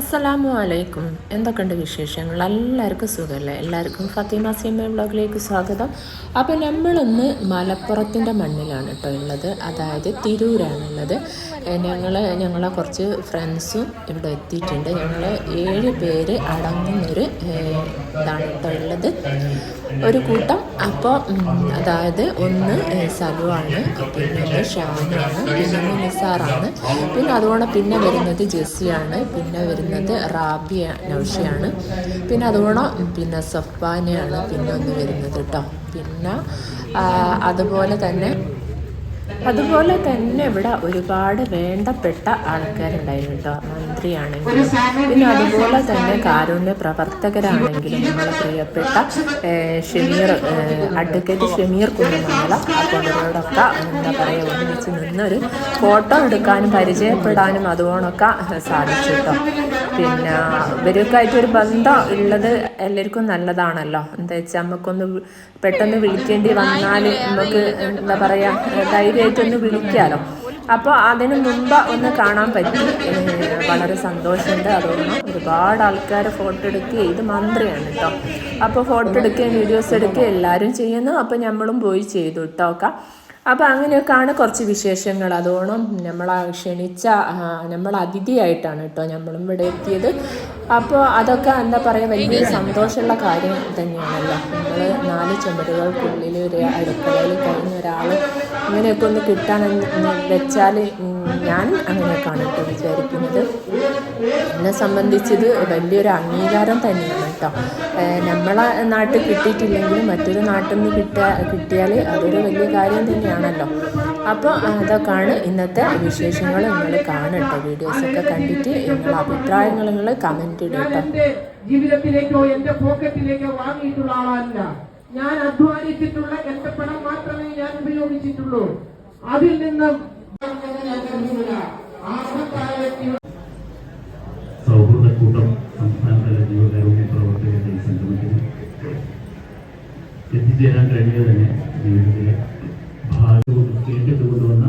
അസ്സലാമു അലൈക്കും. എന്തൊക്കെയുണ്ട് വിശേഷങ്ങൾ? എല്ലാവർക്കും സുഖമല്ലേ? എല്ലാവർക്കും ഫത്തിമ സീമ ബ്ലോഗിലേക്ക് സ്വാഗതം. അപ്പോൾ നമ്മളിന്ന് മലപ്പുറത്തിന്റെ മണ്ണിലാണ് കേട്ടോ ഉള്ളത്. അതായത് തിരൂരാണുള്ളത്. ഞങ്ങൾ ഞങ്ങളെ കുറച്ച് ഫ്രണ്ട്സും ഇവിടെ എത്തിയിട്ടുണ്ട്. ഞങ്ങൾ ഏഴ് പേര് അടങ്ങുന്നൊരു ഇതാണ് കേട്ടോ ഉള്ളത്. ഒരു കൂട്ടം. അപ്പോൾ അതായത് ഒന്ന് സലുവാണ് പിന്നെ ഒന്ന് ഷാനാണ് പിന്നെ ഒന്ന് നിസാറാണ്. പിന്നെ അതുകൊണ്ട് പിന്നെ വരുന്നത് ജെസ്സിയാണ് പിന്നെ വരുന്നത് റാബിയ നൗഷിയാണ്. പിന്നെ അതുകൊണ്ട് പിന്നെ സഫാനയാണ് പിന്നെ ഒന്ന് വരുന്നത് കേട്ടോ പിന്നെ അതുപോലെ തന്നെ അതുപോലെ തന്നെ ഇവിടെ ഒരുപാട് വേണ്ടപ്പെട്ട ആൾക്കാരുണ്ടായിരുന്നു കേട്ടോ. മന്ത്രിയാണെങ്കിലും പിന്നെ അതുപോലെ തന്നെ കാരുണ്യ പ്രവർത്തകരാണെങ്കിലും നമ്മളെ പ്രിയപ്പെട്ട ഷെമീർ അഡ്വക്കേറ്റ് ഷമീർ കുന്നമംഗലം അപ്പോൾ എന്താ പറയുക ഒന്നിച്ച് നിന്നൊരു ഫോട്ടോ എടുക്കാനും പരിചയപ്പെടാനും അതുകൊണ്ടൊക്കെ സാധിച്ചു കേട്ടോ. പിന്നെ ഇവരൊക്കെ ആയിട്ടൊരു ബന്ധം ഉള്ളത് എല്ലാവർക്കും നല്ലതാണല്ലോ. എന്താ വെച്ചാൽ നമുക്കൊന്ന് പെട്ടെന്ന് വിളിക്കേണ്ടി വന്നാൽ നമുക്ക് എന്താ പറയുക ധൈര്യമായിട്ടൊന്ന് വിളിക്കാമല്ലോ അപ്പോൾ അതിന് മുമ്പ് ഒന്ന് കാണാൻ പറ്റി. വളരെ സന്തോഷമുണ്ട്. അതുകൊണ്ട് ഒരുപാട് ആൾക്കാർ ഫോട്ടോ എടുക്കുകയും ഇത് മന്ത്രിയാണ് കേട്ടോ അപ്പോൾ ഫോട്ടോ എടുക്കുകയും വീഡിയോസ് എടുക്കുകയും എല്ലാവരും ചെയ്യുന്നു. അപ്പോൾ നമ്മളും പോയി ചെയ്തു കേട്ടോ ഒക്കെ അപ്പോൾ അങ്ങനെയൊക്കെയാണ് കുറച്ച് വിശേഷങ്ങൾ. അതോണം നമ്മൾ ക്ഷണിച്ച നമ്മൾ അതിഥിയായിട്ടാണ് കേട്ടോ നമ്മളും ഇവിടെ എത്തിയത്. അപ്പോൾ അതൊക്കെ എന്താ പറയുക വലിയ സന്തോഷമുള്ള കാര്യം തന്നെയാണല്ലോ. നമ്മൾ നാല് ചുമരുകൾക്കുള്ളിൽ ഒരു അടുക്കളയിൽ കഴിഞ്ഞ ഒരാൾ ഇങ്ങനെയൊക്കെ ഒന്ന് കിട്ടാനെന്ന് വെച്ചാൽ ഞാൻ അങ്ങനെയൊക്കെയാണ് കേട്ടോ വിചാരിക്കുന്നത്. എന്നെ സംബന്ധിച്ചത് വലിയൊരു അംഗീകാരം തന്നെയാണ് കേട്ടോ നമ്മളെ നാട്ടിൽ കിട്ടിയിട്ടില്ലെങ്കിലും മറ്റൊരു നാട്ടിൽ നിന്ന് കിട്ടുക കിട്ടിയാൽ അതൊരു വലിയ കാര്യം തന്നെയാണല്ലോ. അപ്പോൾ അതൊക്കെയാണ് ഇന്നത്തെ വിശേഷങ്ങൾ നിങ്ങൾ കാണട്ടോ വീഡിയോസൊക്കെ കണ്ടിട്ട് നിങ്ങളുടെ അഭിപ്രായങ്ങൾ നിങ്ങൾ കമന്റ് ഇടട്ടോ ജീവിതത്തിലേക്കോ എന്റെ പോക്കറ്റിലേക്കോ വാങ്ങിയിട്ടുള്ള ആളല്ല. ഞാൻ അധ്വാനിച്ചിട്ടുള്ള എന്റെ പണം മാത്രമേ ഞാൻ ഉപയോഗിച്ചിട്ടുള്ളൂ. അതിൽ നിന്നും സൗഹൃദക്കൂട്ടം സംസ്ഥാനതല ജീവകാരുണ്യ പ്രവർത്തകരുടെ സംഗമത്തിന് എത്തിച്ചേരാൻ കഴിഞ്ഞത് തന്നെ ജീവിതത്തിലെ ഭാഗവും കേട്ടിട്ട് കൊണ്ടുവന്ന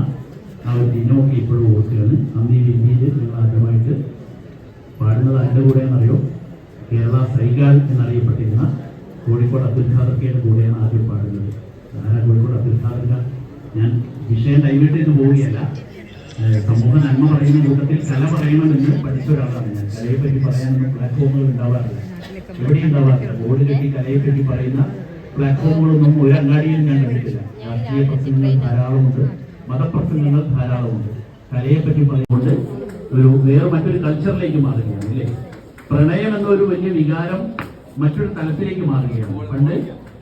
ആ ഒരു ദിനമൊക്കെ ഇപ്പോഴും ഓർക്കുകയാണ്. അന്ന് ഈ നിങ്ങൾ ആദ്യമായിട്ട് പാടുന്നത് അതിന്റെ കൂടെ എന്നറിയോ കേരള സൈഗാൽ എന്നറിയപ്പെട്ടിരുന്ന കോഴിക്കോട് അബ്ദുൽ ഖാദർക്കയുടെ കൂടെയാണ് ആദ്യം പാടുന്നത് ആരാ കോഴിക്കോട് അബ്ദുൽ ഖാദർക്ക ഞാൻ വിഷയം ഡൈവേർട്ട് ചെയ്ത് പോവുകയല്ല. സമൂഹ നന്മ പറയുന്ന കൂട്ടത്തിൽ കല പറയണമെന്ന് പഠിച്ച ഒരാളാണ് ഞാൻ. കലയെ പറ്റി പറയാനൊന്നും പ്ലാറ്റ്ഫോമുകൾ ഉണ്ടാവാറില്ല. എവിടെ ഉണ്ടാവാറില്ല. ബോർഡ് കെട്ടി കലയെ പറ്റി പറയുന്ന പ്ലാറ്റ്ഫോമുകളൊന്നും ഒരു അങ്ങാടിയിൽ ഞാൻ കണ്ടിട്ടില്ല. രാഷ്ട്രീയ പ്രസംഗങ്ങൾ ധാരാളമുണ്ട്. മതപ്രസംഗങ്ങൾ ധാരാളമുണ്ട്. കലയെ പറ്റി പറയുന്നത് ഒരു വേറെ മറ്റൊരു കൾച്ചറിലേക്ക് മാറുകയാണ് അല്ലേ? പ്രണയം എന്നൊരു വലിയ വികാരം മറ്റൊരു തലത്തിലേക്ക് മാറുകയാണ്. പണ്ട്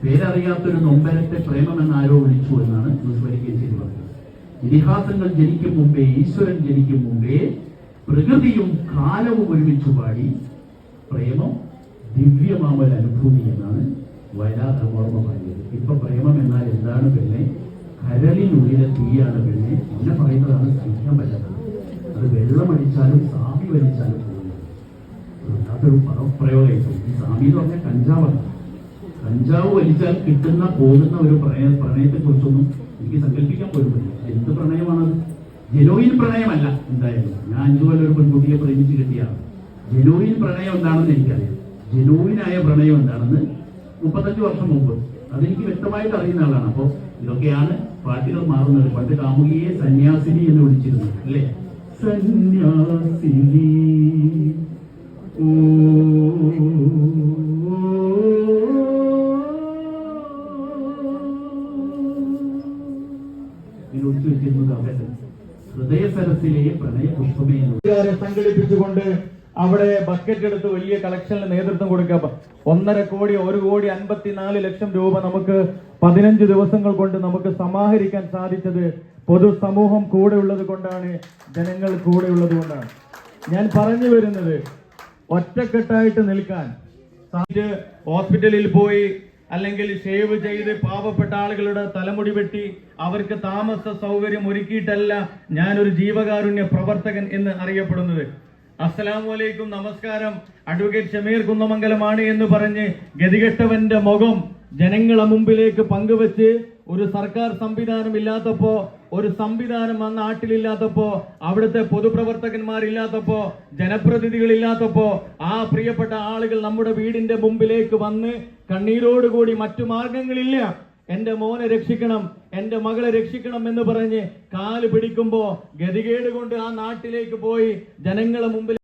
പേരറിയാത്തൊരു നൊമ്പരത്തെ പ്രേമം എന്നാരോ വിളിച്ചു എന്നാണ് മുസ്വലിക്കൻ ചെയ്ത് പറഞ്ഞത് ഇതിഹാസങ്ങൾ ജനിക്കും മുമ്പേ ഈശ്വരൻ ജനിക്കും മുമ്പേ പ്രകൃതിയും കാലവും ഒരുമിച്ചു പാടി പ്രേമം ദിവ്യമാമൊരു അനുഭൂതി എന്നാണ് വയലാർ ഓർമ്മ പറഞ്ഞത് ഇപ്പൊ പ്രേമം എന്നാൽ എന്താണ് പിന്നെ കരളിനുള്ളിലെ തീയാണ് പിന്നെ എന്നെ പറയുന്നതാണ് സഹിക്കാൻ പറ്റാത്തത് അത് വെള്ളമടിച്ചാലും സാമി വലിച്ചാലും പോകുന്നത്. അല്ലാത്തൊരു പദപ്രയോഗം ഈ സാമി എന്ന് പറഞ്ഞാൽ കഞ്ചാവാണ്. കഞ്ചാവ് വലിച്ചാൽ കിട്ടുന്ന പോകുന്ന ഒരു പ്രണയ പ്രണയത്തെ കുറിച്ചൊന്നും എനിക്ക് സങ്കല്പിക്കാൻ പോലും എന്ത് പ്രണയമാണത്? ജനോയിൻ പ്രണയമല്ല എന്തായാലും. ഞാൻ അഞ്ചു കൊല്ലം ഒരു പെൺകുട്ടിയെ പ്രേമിച്ച് കിട്ടിയാണ്. ജനോയിൻ പ്രണയം എന്താണെന്ന് എനിക്കറിയാം. ജനോയിനായ പ്രണയം എന്താണെന്ന് മുപ്പത്തഞ്ച് വർഷം മുമ്പ്. അതെനിക്ക് വ്യക്തമായിട്ട് അറിയുന്ന ആളാണ്. അപ്പോൾ ഇതൊക്കെയാണ് പാട്ടുകൾ മാറുന്നത്. പണ്ട് കാമുകിയെ സന്യാസിനി എന്ന് വിളിച്ചിരുന്നു അല്ലേ? സന്യാസിനി. ഓ കൂട്ടുകാരെ സംഘടിപ്പിച്ചുകൊണ്ട് അവിടെ ബക്കറ്റ് എടുത്ത് വലിയ കളക്ഷനിൽ നേതൃത്വം കൊടുക്കുക. ഒന്നര കോടി ഒരു കോടി അൻപത്തിനാല് ലക്ഷം രൂപ നമുക്ക് പതിനഞ്ച് ദിവസങ്ങൾ കൊണ്ട് നമുക്ക് സമാഹരിക്കാൻ സാധിച്ചത് പൊതുസമൂഹം കൂടെ ഉള്ളത് കൊണ്ടാണ് ജനങ്ങൾ കൂടെ ഉള്ളത് കൊണ്ടാണ്. ഞാൻ പറഞ്ഞു വരുന്നത് ഒറ്റക്കെട്ടായിട്ട് നിൽക്കാൻ. ഹോസ്പിറ്റലിൽ പോയി അല്ലെങ്കിൽ ഷേവ് ചെയ്ത് പാവപ്പെട്ട ആളുകളുടെ തലമുടി വെട്ടി അവർക്ക് താമസ സൗകര്യം ഒരുക്കിയിട്ടല്ല ഞാനൊരു ജീവകാരുണ്യ പ്രവർത്തകൻ എന്ന് അറിയപ്പെടുന്നത്. അസ്സലാമു അലൈക്കും നമസ്കാരം. അഡ്വക്കേറ്റ് ഷമീർ കുന്നമംഗലമാണ് എന്ന് പറഞ്ഞ് ഗതികെട്ടവന്റെ മുഖം ജനങ്ങളെ മുമ്പിലേക്ക് പങ്കുവെച്ച് ഒരു സർക്കാർ സംവിധാനം ഇല്ലാത്തപ്പോ ഒരു സംവിധാനം ആ നാട്ടിലില്ലാത്തപ്പോ അവിടുത്തെ പൊതുപ്രവർത്തകന്മാരില്ലാത്തപ്പോ ജനപ്രതിനിധികളില്ലാത്തപ്പോ ആ പ്രിയപ്പെട്ട ആളുകൾ നമ്മുടെ വീടിന്റെ മുമ്പിലേക്ക് വന്ന് കണ്ണീരോടുകൂടി മറ്റു മാർഗങ്ങളില്ല. എന്റെ മോനെ രക്ഷിക്കണം എന്റെ മകളെ രക്ഷിക്കണം എന്ന് പറഞ്ഞ് കാൽ പിടിക്കുമ്പോ ഗതികേട് കൊണ്ട് ആ നാട്ടിലേക്ക് പോയി ജനങ്ങളെ മുമ്പിൽ